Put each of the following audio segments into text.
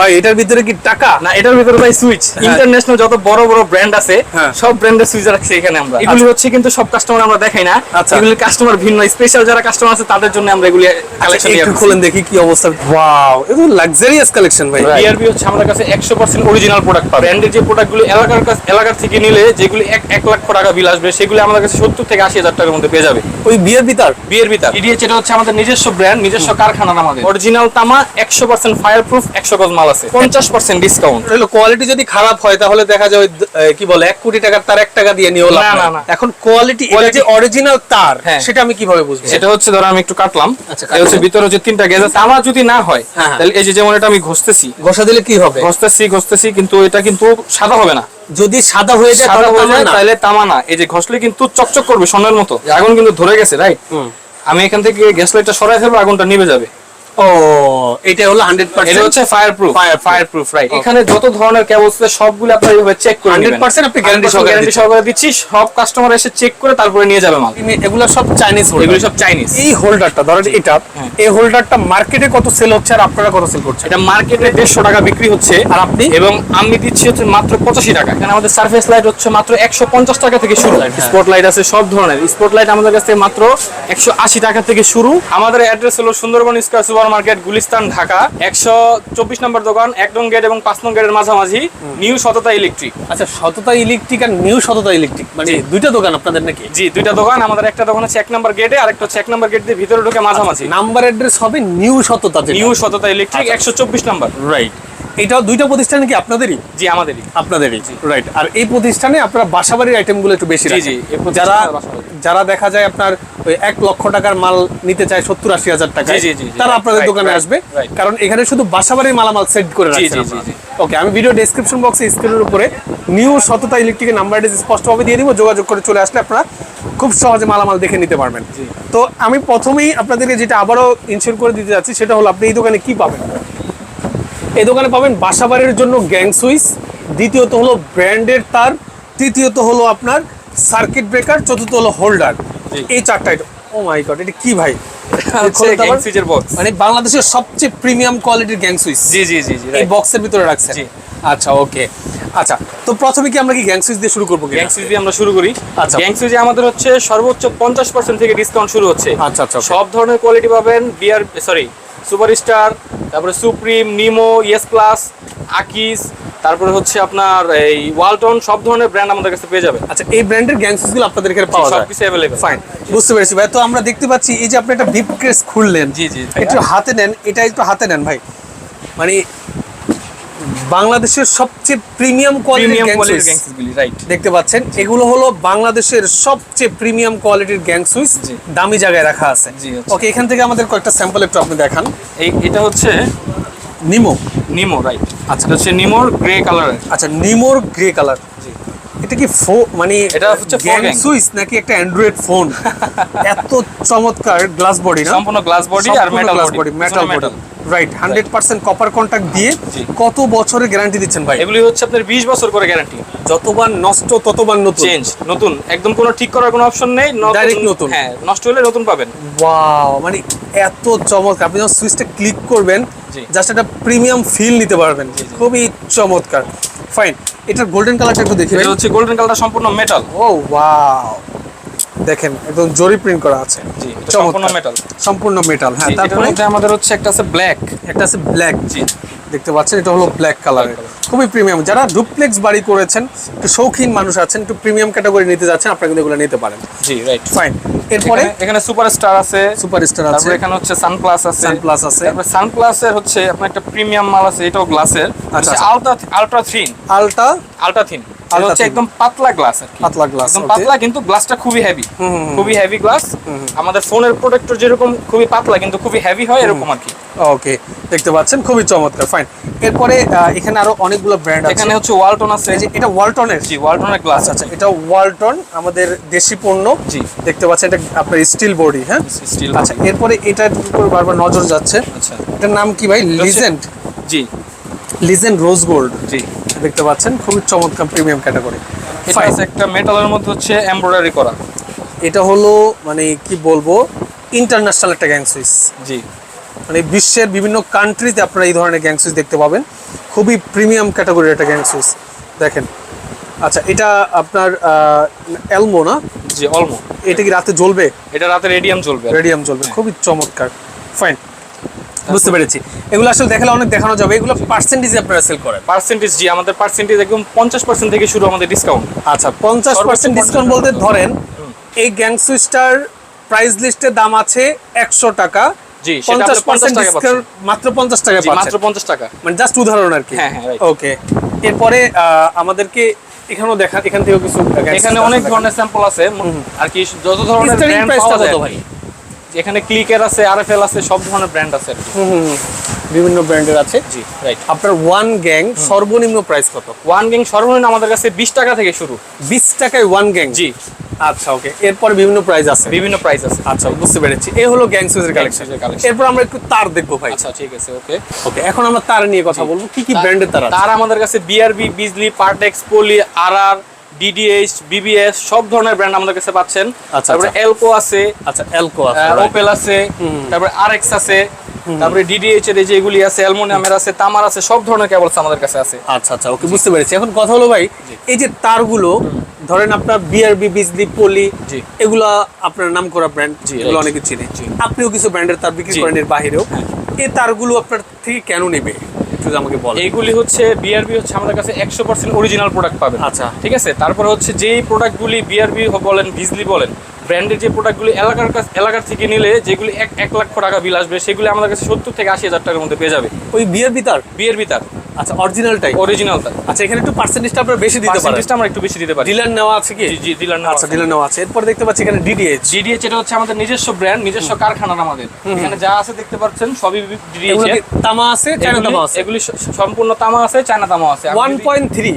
ভাই এটার ভিতরে কি টাকা? না এটার ভিতরে ভাই সুইচ ইন্টারন্যাশনাল যত বড় বড় ব্র্যান্ড আছে হ্যাঁ। সব ব্র্যান্ডের সুইচ রাখছি এখানে আমরা। এগুলি হচ্ছে কিন্তু সব কাস্টমার আমরা দেখাই না। আচ্ছা। এগুলি কাস্টমার ভিন্ন। স্পেশাল যারা কাস্টমার আছে তাদের জন্য আমরা এগুলি কালেকশন আচ্ছা, একটু খোলেন দেখি কি অবস্থা। ওয়াও এটা লাক্সারিয়াস কালেকশন ভাই। বিআরবি হচ্ছে আমাদের কাছে একশো পার্সেন্ট অরিজিনাল প্রোডাক্ট পাবে। ব্র্যান্ডের যে প্রোডাক্টগুলি এলাকার কাছে এলাকার থেকে নিলে যেগুলি এক এক লক্ষ টাকা বিল আসবে সেগুলি আমাদের কাছে সত্তর থেকে আশি হাজার টাকার মধ্যে পেয়ে যাবে। ওই বিয়ের ভিতর বিয়ের ভিতর ইডিএচ এটা হচ্ছে আমাদের নিজস্ব ব্র্যান্ড নিজস্ব কারখানা আমাদের। অরিজিনাল তামা একশো পার্সেন্ট ফায়ার প্রুফ একশো গজ মাল। আছে। পঞ্চাশ পার্সেন্ট ডিসকাউন্ট কোয়ালিটি যদি খারাপ হয় তাহলে দেখা যায় ওই দ- এ, কি বলে এক কোটি টাকার তার এক টাকা দিয়ে নিও না, না, না। এখন কোয়ালিটি এটা যে অরিজিনাল তার। সেটা আমি কীভাবে বুঝব? সেটা হচ্ছে ধরো আমি একটু কাটলাম। আচ্ছা, হচ্ছে ভিতরে হচ্ছে তিনটা গেজ আছে। আমার যদি না হয় হ্যাঁ, হ্যাঁ। তাহলে এই যে যেমন এটা আমি ঘষতেছি ঘষা দিলে কি হবে? ঘষতেছি ঘষতেছি কিন্তু এটা কিন্তু সাদা হবে না। যদি সাদা হয়ে যায় সাদা তাহলে হয়ে তামা যায় না। তাহলে তামা না এই যে ঘষলে কিন্তু চকচক করবে সোনার মতো। আগুন কিন্তু ধরে গেছে রাইট। আমি এখান থেকে গ্যাস লাইটটা সরাই ফেলব আগুনটা নিভে যাবে। ও এটা হলো হান্ড্রেড এটা হচ্ছে ফায়ার ফায়ার প্রুফ রাইট এখানে যত ধরনের কেবল আছে সবগুলো আপনারা এইভাবে চেক করে নেবেন। 100% আপনি guarantee সহকারে গ্যারান্টি সহকারে দিচ্ছি সব কাস্টমার এসে চেক করে তারপরে নিয়ে যাবে মাল। এগুলো সব চাইনিজ এগুলো সব চাইনিজ এই হোল্ডারটা ধরেন এটা হ্যাঁ। এই হোল্ডারটা মার্কেটে কত সেল হচ্ছে আর আপনারা কত সেল করছেন? এটা মার্কেটে দেড়শো টাকা বিক্রি হচ্ছে আর আপনি? এবং আমি দিচ্ছি হচ্ছে মাত্র পঁচাশি টাকা। এখানে আমাদের সার্ফেস লাইট হচ্ছে মাত্র টাকা থেকে শুরু। স্পট লাইট আছে সব ধরনের। স্পট লাইট আমাদের কাছে মাত্র একশো আশি টাকা থেকে শুরু। আমাদের অ্যাড্রেস হলো Sundarban square super market Gulistan Dhaka. একশো চব্বিশ নম্বর দোকান এক নং গেট এবং পাঁচ নং গেটের মাঝামাঝি নিউ সততা ইলেকট্রিক। আচ্ছা সততা ইলেকট্রিক আর নিউ সততা ইলেকট্রিক মানে দুইটা দোকান আপনাদের নাকি? জি দুইটা দোকান আমাদের একটা দোকান হচ্ছে এক নম্বর গেটে আর একটা হচ্ছে এক নম্বর গেট দিয়ে ভিতরে ঢুকে মাঝামাঝি। নাম্বার অ্যাড্রেস হবে new Sotota new Sotota electric একশো চব্বিশ নম্বর। রাইট এটাও দুইটা প্রতিষ্ঠান কি আপনাদেরই? জি আমাদেরই। আপনাদেরই রাইট আর এই প্রতিষ্ঠানে আপনারা বাসাবাড়ির আইটেমগুলো একটু বেশি জি, যারা যারা দেখা যায় আপনার ওই এক লক্ষ টাকার মাল নিতে চায় সত্তর আশি হাজার টাকা। তারা আপনাদের দোকানে আসবে। কারণ এখানে শুধু বাসাবাড়ির মালামাল সেট করে জি। ওকে আমি ভিডিও ডেসক্রিপশন বক্সে স্ক্রিনের উপরে নিউ সততা ইলেকট্রিকের নাম্বার স্পষ্টভাবে দিয়ে দিব যোগাযোগ করে চলে আসলে আপনারা খুব সহজে মালামাল দেখে নিতে পারবেন। তো আমি প্রথমেই আপনাদেরকে যেটা আবারও ইনশিওর করে দিতে যাচ্ছি সেটা হলো আপনি এই দোকানে কি পাবেন? এই দোকানে পাবেন বাসাবাড়ির জন্য গ্যাং সুইচ দ্বিতীয়ত হলো ব্র্যান্ডের তার তৃতীয়ত হলো আপনার সার্কিট ব্রেকার চতুর্থ হলো হোল্ডার। এই চারটা আইটেম ও মাই গড এটা কি ভাই। মানে বাংলাদেশের সবচেয়ে প্রিমিয়াম কোয়ালিটির গ্যাং সুইচ। জি জি জি এই বক্সের ভিতরে রাখছেন। জি। আচ্ছা ওকে আচ্ছা তো প্রথমে কি আমরা কি গ্যাং সুইচ দিয়ে শুরু করব গ্যাং সুইচ দিয়ে আমরা শুরু করি। আচ্ছা। গ্যাং সুইচে আমাদের হচ্ছে সর্বোচ্চ পঞ্চাশ পার্সেন্ট থেকে ডিসকাউন্ট শুরু হচ্ছে। আচ্ছা, আচ্ছা, সব ধরনের কোয়ালিটি পাবেন বিয়ার সরি সুপারস্টার তারপরে সুপ্রিম নিমো ইয়েস প্লাস আকিস তারপরে হচ্ছে আপনার এই ওয়ালটন সব ধরনের ব্র্যান্ড আমাদের কাছে পেয়ে যাবে আচ্ছা এই ব্র্যান্ডের গ্যাং সুইচগুলো আপনাদের এখানে পাওয়া যায়? সবকিছু अवेलेबल ফাইন বুঝতে পেরেছি ভাই। তো আমরা দেখতে পাচ্ছি এই যে আপনি একটা ভিপ কেস খুললেন জি, জি। একটু হাতে নেন এটা একটু হাতে নেন ভাই। মানে বাংলাদেশের সবচেয়ে প্রিমিয়াম কোয়ালিটির রাইট দেখতে পাচ্ছেন। এগুলো হলো বাংলাদেশের সবচেয়ে প্রিমিয়াম কোয়ালিটির গ্যাং সুইচ জি। দামি জায়গায় রাখা আছে। ওকে এখান থেকে আমাদের কয়েকটা স্যাম্পল একটু আপনি দেখান। এই এটা হচ্ছে নিমো। নিমো রাইট আচ্ছা এটা হচ্ছে নিমোর গ্রে কালার আচ্ছা নিমোর গ্রে কালার এটা কি ফো মানে এটা হচ্ছে গ্যাং সুইচ নাকি একটা অ্যান্ড্রয়েড ফোন এত চমৎকার গ্লাস বডি না? সম্পূর্ণ গ্লাস বডি আর metal body metal body right hundred percent copper contact দিয়ে কত বছরের গ্যারান্টি দিচ্ছেন ভাই? এগুলি হচ্ছে আপনার 20 বছর করে গ্যারান্টি যতবার নষ্ট ততবার নতুন। চেঞ্জ নতুন। একদম কোনো ঠিক করার কোনো অপশন নেই Direct নতুন। হ্যাঁ নষ্ট হলে নতুন পাবেন। ওয়াও মানে এত চমৎকার। আপনি যখন সুইচটা ক্লিক করবেন। জাস্ট একটা প্রিমিয়াম ফিল নিতে পারবেন। খুবই চমৎকার। ফাইন এটার গোল্ডেন কালারটা একটু দেখি এটা হচ্ছে গোল্ডেন কালারটা সম্পূর্ণ মেটাল ও ওয়াও দেখেন একদম জরি প্রিন্ট করা আছে। জি। সম্পূর্ণ metal। সম্পূর্ণ মেটাল হ্যাঁ তারপরে? আমাদের হচ্ছে একটা আছে ব্ল্যাক একটা আছে ব্ল্যাক জি। দেখতে পাচ্ছেন এটা হলো ব্ল্যাক কালারের খুবই প্রিমিয়াম যারা ডুপ্লেক্স বাড়ি করেছেন একটু শৌখিন মানুষ আছেন একটু প্রিমিয়াম ক্যাটাগরি নিতে যাচ্ছেন আপনারা কিন্তু এগুলো নিতে পারেন। জি রাইট ফাইন এরপরে? এখানে সুপারস্টার আছে। সুপারস্টার আছে। তারপরে এখানে হচ্ছে সানপ্লাস আছে। Sunplus আছে। তারপরে সানপ্লাসের হচ্ছে আপনার একটা প্রিমিয়াম মাল আছে এটাও গ্লাসের। আচ্ছা, আচ্ছা আচ্ছা। Ultra ultra thin ultra ultra thin. Ultra হচ্ছে একদম পাতলা গ্লাস আর কি। পাতলা গ্লাস একদম পাতলা কিন্তু গ্লাসটা খুবই হেভি খুবই হেভি গ্লাস। আমাদের ফোনের প্রোটেক্টর যেরকম খুবই পাতলা কিন্তু খুবই হেভি হয় এরকম আর কি। ওকে দেখতে পাচ্ছেন? খুবই চমৎকার ফাইন এরপরে এখানে আরও অনেকগুলো ব্র্যান্ড আছে। এখানে হচ্ছে ওয়ালটন আছে। এই যে এটা ওয়ালটনের জি ওয়ালটনের গ্লাস আচ্ছা আচ্ছা এটা ওয়ালটন আমাদের দেশি পণ্য। জি। দেখতে পাচ্ছেন এটা আপনার স্টিল বডি হ্যাঁ? স্টিল আচ্ছা এরপরে এটার উপর বারবার নজর যাচ্ছে। আচ্ছা। এটার নাম কি ভাই? লিজেন্ড জি। লিজেন্ড রোজ গোল্ড জি। দেখতে পাচ্ছেন খুবই চমৎকার প্রিমিয়াম ক্যাটাগরি এটা আছে একটা মেটালের মধ্যে হচ্ছে এমব্রয়ডারি করা। এটা হলো মানে কি বলব ইন্টারন্যাশনাল একটা গ্যাং সুইচ জি। মানে বিশ্বের বিভিন্ন কান্ট্রিতে আপনারা এই ধরনের গ্যাং সুইচ দেখতে পাবেন। খুবই প্রিমিয়াম ক্যাটাগরির একটা গ্যাং সুইচ দেখেন। আচ্ছা এটা আপনার এলমো না? জি অলমো এটা কি রাতে জ্বলবে? এটা রাতে রেডিয়াম কি। রেডিয়াম জ্বলবে খুবই চমৎকার। ফাইন বুঝতে পেরেছি। এগুলো আসলে দেখালে অনেক দেখানো যাবে। এগুলো পার্সেন্টেজে আপনারা সেল করেন। পার্সেন্টেজ জি আমাদের পার্সেন্টেজ একদম পঞ্চাশ পার্সেন্ট থেকে শুরু আমাদের ডিসকাউন্ট আচ্ছা পঞ্চাশ পার্সেন্ট ডিসকাউন্ট বলতে ধরেন এই গ্যাং সুইচটার প্রাইস লিস্টের দাম আছে একশো টাকা। জি, 50 টাকা ডিসকাউন্ট মাত্র পঞ্চাশ টাকা মাত্র পঞ্চাশ টাকা। মানে জাস্ট উদাহরণ আর কি। হ্যাঁ, হ্যাঁ, ওকে এরপরে আমাদেরকে এখানেও দেখা এখান থেকেও কিছু এখানে অনেক। ধরনের স্যাম্পল আছে আর কি যত ধরনের ব্র্যান্ড পাওয়া যায় আর ভাই? এখানে ক্লিকের আছে আরএফএল আছে সব ধরনের ব্র্যান্ড আছে আর কি। হুম, হুম, হুম। বিভিন্ন ব্র্যান্ডের আছে। জি রাইট আপনার ওয়ান গ্যাং সর্বনিম্ন প্রাইস কত? ওয়ান গ্যাং সর্বনিম্ন আমাদের কাছে বিশ টাকা থেকে শুরু। বিশ টাকায় ওয়ান গ্যাং জি। আচ্ছা ওকে এরপরে বিভিন্ন প্রাইস আছে। বিভিন্ন প্রাইস আছে। আচ্ছা বুঝতে পেরেছি। এই হলো গ্যাং সুইচের কালেকশন। এরপর আমরা একটু তার দেখব ভাই। আচ্ছা ঠিক আছে ওকে ওকে এখন আমরা তার নিয়ে কথা বলব। কি কি ব্র্যান্ডের তার আছে? তার আমাদের কাছে BRB Bijli Partex Poly RR DDH BBS সব ধরনের ব্র্যান্ড আমাদের কাছে পাচ্ছেন। আচ্ছা, তারপরে আচ্ছা। এলকো আছে। আচ্ছা এলকো আছে ওপেল আছে। তারপরে আরএক্স আছে। তারপরে ডিডিএইচ এর যেগুলি যে এগুলি আছে অ্যালুমিনিয়ামের আছে তামার আছে সব ধরনের কেবলস আমাদের কাছে আছে আচ্ছা আচ্ছা ওকে বুঝতে পেরেছি এখন কথা হলো ভাই এই যে তারগুলো ধরেন আপনার বিআরবি বিজলি পলি। এগুলা আপনার নাম করা ব্র্যান্ড জি, এগুলো অনেকে চিনে। আপনিও কিছু ব্র্যান্ডের তার বিক্রি। হ্যাঁ। করেন এর বাহিরেও এই তারগুলো আপনার থেকে কেন নেবে একটু আমাকে বল এইগুলি হচ্ছে বিআরবি হচ্ছে আমাদের কাছে একশো পার্সেন্ট অরিজিনাল প্রোডাক্ট পাবেন। আচ্ছা। ঠিক আছে? তারপরে হচ্ছে যেই প্রোডাক্টগুলি বিআরবি বলেন বিজলি বলেন ব্র্যান্ডের যে প্রোডাক্টগুলি এলাকার কাছ এলাকার থেকে নিলে যেগুলি এক এক লক্ষ টাকা বিল আসবে সেগুলি আমাদের কাছে সত্তর থেকে আশি হাজার টাকার মধ্যে পেয়ে যাবে। ওই বিআরবি তার? বিআরবি তার। আচ্ছা অরিজিনালটাই অরিজিনালটা আচ্ছা এখানে একটু পার্সেন্টেজটা আপনারা বেশি দিতে পারেন। পার্সেন্টেজটা আমরা একটু বেশি দিতে পারি। ডিলার নেওয়া আছে কি? জি ডিলার আচ্ছা ডিলার নেওয়া আছে। এরপর দেখতে পাচ্ছি এখানে ডিডিএইচ ডিডিএচ এটা হচ্ছে আমাদের নিজস্ব ব্র্যান্ড নিজস্ব কারখানার আমাদের। এখানে যা আছে দেখতে পাচ্ছেন সবই এগুলো তামা আছে চায়না তামা আছে? এগুলি সম্পূর্ণ তামা আছে চায়না তামা আছে। আমি ওয়ান যদি- পয়েন্ট থ্রি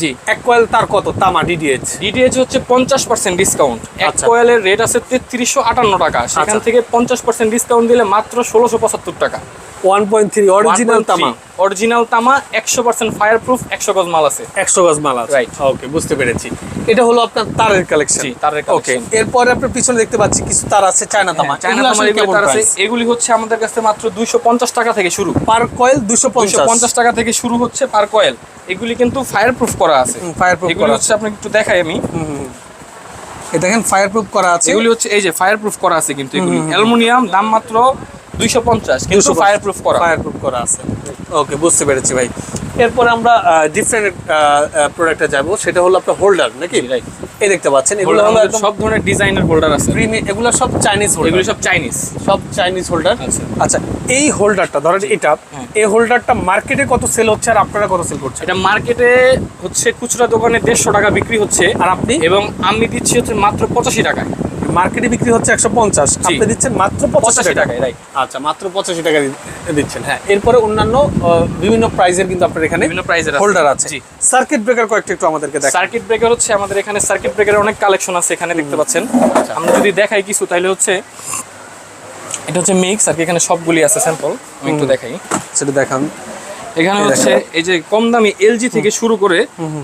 জি। এক কয়েল তার কত? তামা ডিডিএইচ ডিডিএচ হচ্ছে পঞ্চাশ পার্সেন্ট ডিসকাউন্ট এক আচ্ছা। কয়েলের রেট আছে তেত্রিশশো আটান্ন টাকা। সেখান আচ্ছা। থেকে পঞ্চাশ পার্সেন্ট ডিসকাউন্ট দিলে মাত্র ষোলোশো পঁচাত্তর টাকা। ওয়ান পয়েন্ট থ্রি অরিজিনাল তামা অরিজিনাল তামা একশো পার্সেন্ট ফায়ার প্রুফ একশো গজ মাল আছে। একশো গজ মাল আছে। Right. ওকে বুঝতে পেরেছি। এটা হলো আপনার তারের কালেকশন তারের ওকে। এরপরে আপনার পিছনে দেখতে পাচ্ছি কিছু তার আছে চায়না তামা। চায়না তামা তার আছে? এগুলি হচ্ছে আমাদের কাছে মাত্র দুইশো পঞ্চাশ টাকা থেকে শুরু। পার কয়েল দুশো পঞ্চাশ। টাকা থেকে শুরু হচ্ছে পার কয়েল এগুলি কিন্তু ফায়ার প্রুফ করা আছে। ফায়ার প্রুফ এগুলি হচ্ছে আপনাকে একটু দেখাই আমি। এই দেখেন ফায়ার প্রুফ করা আছে। এগুলি হচ্ছে এই যে ফায়ার প্রুফ করা আছে কিন্তু এগুলি। অ্যালুমিনিয়াম দাম মাত্র দুইশো পঞ্চাশ কিন্তু ফায়ার প্রুফ করা। ফায়ার প্রুফ করা আছে। ওকে বুঝতে পেরেছি ভাই। এরপরে আমরা ডিফারেন্ট প্রোডাক্টে যাব। সেটা হলো আপনার হোল্ডার নাকি? right. এই দেখতে পাচ্ছেন। এগুলো হলো সব ধরনের ডিজাইনের হোল্ডার আছে। প্রিমিয়াম এগুলো সব চাইনিজ হোল্ডার এগুলি সব চাইনিজ সব চাইনিজ হোল্ডার আচ্ছা। আচ্ছা এই হোল্ডারটা ধরেন এটা হ্যাঁ। এই হোল্ডারটা মার্কেটে কত সেল হচ্ছে আর আপনারা কত সেল করছেন? এটা মার্কেটে হচ্ছে খুচরা দোকানে দেড়শো টাকা বিক্রি হচ্ছে আর আপনি? এবং আমি দিচ্ছি হচ্ছে মাত্র পঁচাশি টাকায়। মার্কেটে বিক্রি হচ্ছে একশো পঞ্চাশ। আপনি দিচ্ছেন মাত্র পঁচাশি পঁচাশি টাকা। টাকায় রাইট আচ্ছা মাত্র পঁচাশি টাকা দিচ্ছেন। হ্যাঁ এরপরে অন্যান্য বিভিন্ন প্রাইজের কিন্তু আপনার এখানে বিভিন্ন প্রাইজের হোল্ডার আছে। সার্কিট ব্রেকার কয়েকটা একটু আমাদেরকে দেখান। সার্কিট ব্রেকার হচ্ছে আমাদের এখানে সার্কিট ব্রেকারের অনেক কালেকশন আছে এখানে দেখতে পাচ্ছেন। আচ্ছা। আমরা যদি দেখাই কিছু তাহলে হচ্ছে এটা হচ্ছে মিক্স আর কি এখানে সবগুলি আছে স্যাম্পল আমি একটু দেখাই। সেটা দেখান। এখানে হচ্ছে এই যে কম দামি এলজি থেকে শুরু করে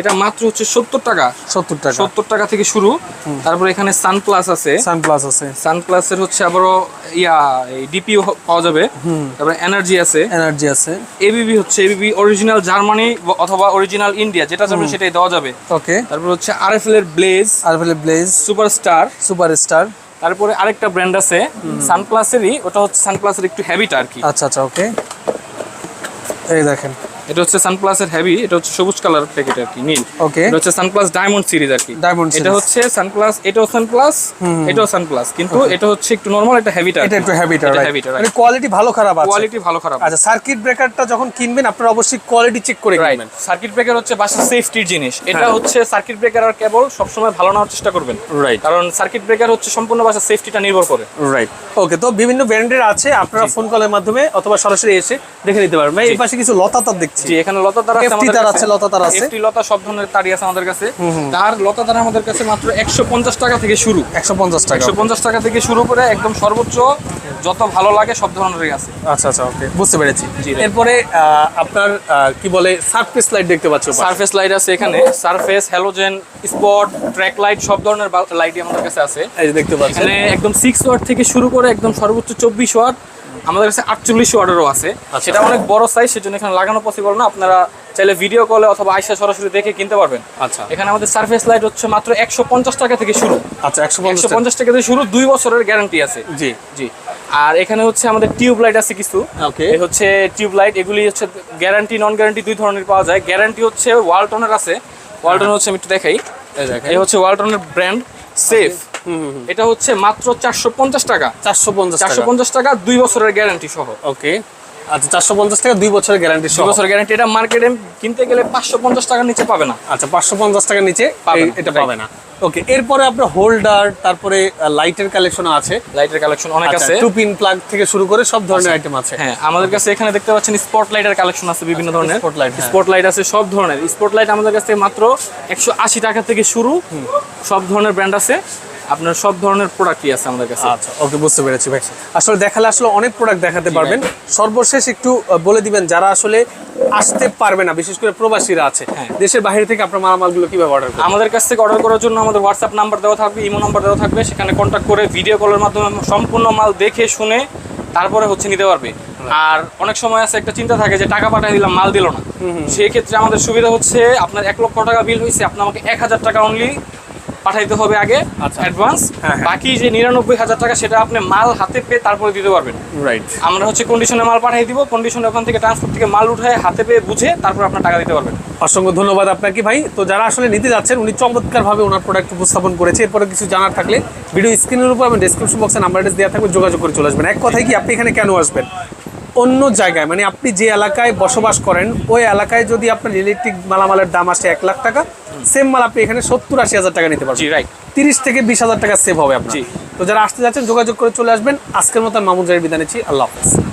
এটা মাত্র হচ্ছে সত্তর টাকা। সত্তর টাকা। সত্তর টাকা থেকে শুরু। তারপর এখানে সানপ্লাস আছে। সানপ্লাস আছে। সানপ্লাসের হচ্ছে আবারও ইয়া ডিপিও পাওয়া যাবে। তারপরে এনার্জি আছে। এনার্জি আছে। এবিবি হচ্ছে এবিবি অরিজিনাল জার্মানি অথবা অরিজিনাল ইন্ডিয়া যেটা যাবে সেটাই দেওয়া যাবে। ওকে। তারপর হচ্ছে আরএফএল এর ব্লেজ আর বলে ব্লেজ সুপারস্টার সুপারস্টার তারপরে আরেকটা ব্র্যান্ড আছে। সানপ্লাসেরই ওটা হচ্ছে সানপ্লাসের একটু হেভিটা আর কি। আচ্ছা আচ্ছা ওকে। এই দেখেন। এটা হচ্ছে সানপ্লাসের হেভি এটা হচ্ছে সবুজ কালার প্যাকেট আর কি নীল। ওকে এটা হচ্ছে সানপ্লাস ডায়মন্ড সিরিজ আর কি। Diamond এটা হচ্ছে সানপ্লাস এটাও সানপ্লাস এটাও সানপ্লাস কিন্তু এটা হচ্ছে একটু নরমাল এটা হেভিটা এটা একটু হ্যাবিটার এটা heavy মানে কোয়ালিটি ভালো খারাপ আছে। কোয়ালিটি ভালো খারাপ। আচ্ছা সার্কিট ব্রেকারটা যখন কিনবেন আপনারা অবশ্যই কোয়ালিটি চেক করে কিনবেন। সার্কিট ব্রেকার হচ্ছে বাসার সেফটির জিনিস। এটা হ্যাঁ। হচ্ছে সার্কিট ব্রেকার আর কেবল সবসময় ভালো নেওয়ার চেষ্টা করবেন। রাইট কারণ সার্কিট ব্রেকার হচ্ছে সম্পূর্ণ বাসার সেফটিটা নির্ভর করে। রাইট ওকে তো বিভিন্ন ব্র্যান্ডের আছে আপনারা ফোন কলের মাধ্যমে অথবা সরাসরি এসে দেখে নিতে পারবেন। এই পাশে কিছু লতা তার দেখছি জি এখানে লতা তার আছে আমাদের তার আছে, লতা তার আছে। FT লতা সব ধরনের তারই আছে আমাদের কাছে। তার লতা তার আমাদের কাছে মাত্র একশো পঞ্চাশ টাকা থেকে শুরু। একশো পঞ্চাশ টাকা। একশো পঞ্চাশ টাকা থেকে শুরু করে একদম সর্বোচ্চ যত ভালো লাগে সব ধরনেরই আছে। আচ্ছা আচ্ছা ওকে বুঝতে পেরেছি। এরপরে আহ, আপনার কি বলে সার্ফেস লাইট দেখতে পাচ্ছ সারফেস লাইট আছে এখানে। Surface halogen spot track light সব ধরনের লাইটই আমাদের কাছে আছে। এই দেখতে পাচ্ছেন। এখানে একদম সিক্স ওয়াট থেকে শুরু করে একদম সর্বোচ্চ চব্বিশ ওয়াট আমাদের কাছে আটচল্লিশ অর্ডারও আছে। আচ্ছা। সেটা অনেক বড় সাইজ সেজন্য এখানে লাগানো পসিবল না। আপনারা চাইলে ভিডিও কলে অথবা আইসা সরাসরি দেখে কিনতে পারবেন। আচ্ছা। এখানে আমাদের সার্ফেস লাইট হচ্ছে মাত্র একশো পঞ্চাশ টাকা থেকে শুরু। আচ্ছা একশো একশো পঞ্চাশ টাকা থেকে শুরু দুই বছরের গ্যারান্টি আছে। জি। জি। আর এখানে হচ্ছে আমাদের টিউব লাইট আছে কিছু. এই হচ্ছে টিউব লাইট এগুলি হচ্ছে গ্যারান্টি নন গ্যারান্টি দুই ধরনের পাওয়া যায়। গ্যারান্টি হচ্ছে ওয়ালটনের আছে। ওয়ালটন হচ্ছে আমি একটু দেখাই। এই হচ্ছে ওয়ালটনের ব্র্যান্ড সেফ এটা হচ্ছে মাত্র চারশো পঞ্চাশ টাকা। চারশো পঞ্চাশ চারশো টাকা পঞ্চাশ টাকা দুই বছরের গ্যারান্টি সহ। ওকে। আচ্ছা চারশো পঞ্চাশ টাকা দুই বছরের গ্যারান্টি দুই বছরের গ্যারান্টি এটা মার্কেটে কিনতে গেলে পাঁচশো পঞ্চাশ টাকার নিচে পাবে না। আচ্ছা পাঁচশো পঞ্চাশ টাকার নিচে এটা পাবে না। ওকে এরপরে আপনার হোল্ডার তারপরে লাইটের কালেকশন আছে। লাইটের কালেকশন অনেক আচ্ছা আছে। টু পিন প্লাগ থেকে শুরু করে সব ধরনের আইটেম আছে। হ্যাঁ আমাদের কাছে এখানে দেখতে পাচ্ছেন স্পট লাইটের কালেকশন আছে বিভিন্ন ধরনের। spotlight, হ্যাঁ। স্পট লাইট আছে সব ধরনের। স্পট লাইট আমাদের কাছে মাত্র একশো আশি টাকা থেকে শুরু। সব ধরনের ব্র্যান্ড আছে। আপনার সব ধরনের প্রোডাক্টই আছে আমাদের কাছে। আচ্ছা ওকে বুঝতে পেরেছি ভাই। আসলে দেখালে আসলে অনেক প্রোডাক্ট দেখাতে পারবেন। সর্বশেষ একটু বলে দিবেন যারা আসলে আসতে পারবে না বিশেষ করে প্রবাসীরা আছে হ্যাঁ। দেশের বাইরে থেকে আপনার মালামালগুলো কীভাবে অর্ডার করবেন? আমাদের কাছ থেকে অর্ডার করার জন্য আমাদের হোয়াটসঅ্যাপ নাম্বার দেওয়া থাকবে ইমো নাম্বার দেওয়া থাকবে সেখানে কন্ট্যাক্ট করে ভিডিও কলের মাধ্যমে সম্পূর্ণ মাল দেখে শুনে তারপরে হচ্ছে নিতে পারবে। আর অনেক সময় আছে একটা চিন্তা থাকে যে টাকা পাঠিয়ে দিলাম মাল দিল না। সেই ক্ষেত্রে আমাদের সুবিধা হচ্ছে আপনার এক লক্ষ টাকা বিল হয়েছে আপনি আমাকে এক হাজার টাকা অনলি পাঠাইতে হবে আগে আচ্ছা। অ্যাডভান্স হ্যাঁ, হ্যাঁ। বাকি যে নিরানব্বই হাজার টাকা সেটা আপনি মাল হাতে পেয়ে তারপরে দিতে পারবেন। রাইট আমরা হচ্ছে কন্ডিশনে মাল পাঠিয়ে দিব কন্ডিশনে ওখান থেকে ট্রান্সপোর্ট থেকে মাল উঠায় হাতে পেয়ে বুঝে তারপর আপনার টাকা দিতে পারবেন। অসংখ্য ধন্যবাদ আপনাকে ভাই। তো যারা আসলে নিতে যাচ্ছেন উনি চমৎকারভাবে ওনার প্রোডাক্ট উপস্থাপন করেছে। এরপরে কিছু জানার থাকলে ভিডিও স্ক্রিনের উপর এবং ডেসক্রিপশন বক্সে নাম্বার দেওয়া থাকবে যোগাযোগ করে চলে আসবেন। এক কথায় কি আপনি এখানে কেন আসবেন? অন্য জায়গায় মানে আপনি যে এলাকায় বসবাস করেন ওই এলাকায় যদি আপনার ইলেকট্রিক মালামালের দাম আসে এক লাখ টাকা সেম মাল আপনি এখানে সত্তর আশি হাজার টাকা নিতে পারবেন। রাইট তিরিশ থেকে বিশ হাজার টাকা সেভ হবে আপনি তো যারা আসতে যাচ্ছেন যোগাযোগ করে চলে আসবেন। আজকের মতন মামুন জাহির বিদায় নিচ্ছি। আল্লাহ হাফেজ।